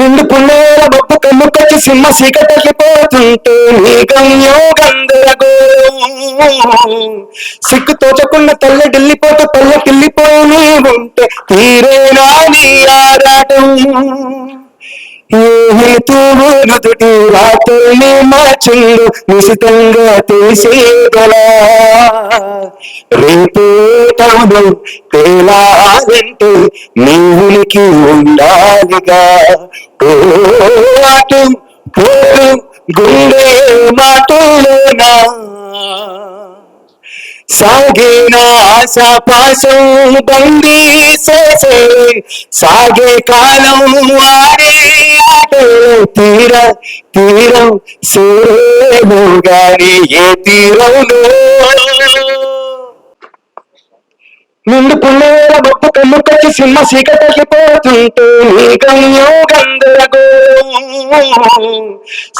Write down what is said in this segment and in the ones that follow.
నిండు పుల్లేల మబ్బు కమ్ముకొచ్చి సింహ సీకటల్లిపోతుంటే నీ గమ్యం గందరగోళం సిక్కు తోచకున్న తల్లి ఢిల్లిపోతూ పల్లె కిల్లిపోయి ఉంటే తీరేనా నీ ఆరాటం? ఏ హేతువు నుదుటి రాత్రుల్ని మార్చిండు నిశితంగా తీసేగలా రేపు టౌను తేలాలంటే నీ ఉనికి ఉండాలిగా. ఓ అటు పోటు గుండె మాటలోనా. సాగిన ఆశాపాశం బందీ చేసే సాగే కాలం వాడే. తీర తీరం సేను గాని ఏ తీరంలో నిండు పుల్లేర బొప్పు కమ్ముకొచ్చి సింహ సీకటల్లిపోతుంటే నీ గమ్యం గందరగోళం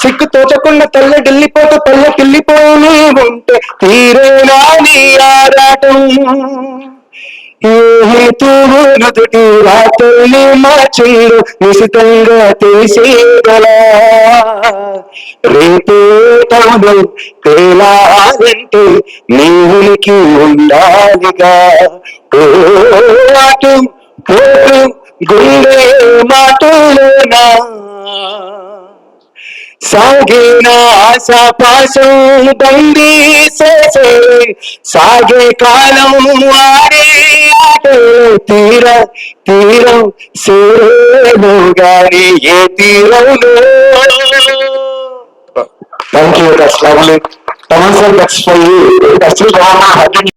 సిక్కు తోచకున్న తల్లి ఢిల్లీపోతూ పల్లె కిల్లిపోయి ఉంటే తీరేనా నీ ఆరాటం? ఏ హేతువు నుదుటి మార్చిండు నిశితంగా తీసేగలా రేపే టౌను తేలాలంటే నీవునికి ఉండాలిగా పోటు పోటు గుండె మాటలోనా సాగిన ఆశాపాశం బందీ చేసే సాగే కాలం ఆ తీర తీరం సేను గాని ఏ తీరంలో thank you that's lovely Taman sir, that's for you. That's for you.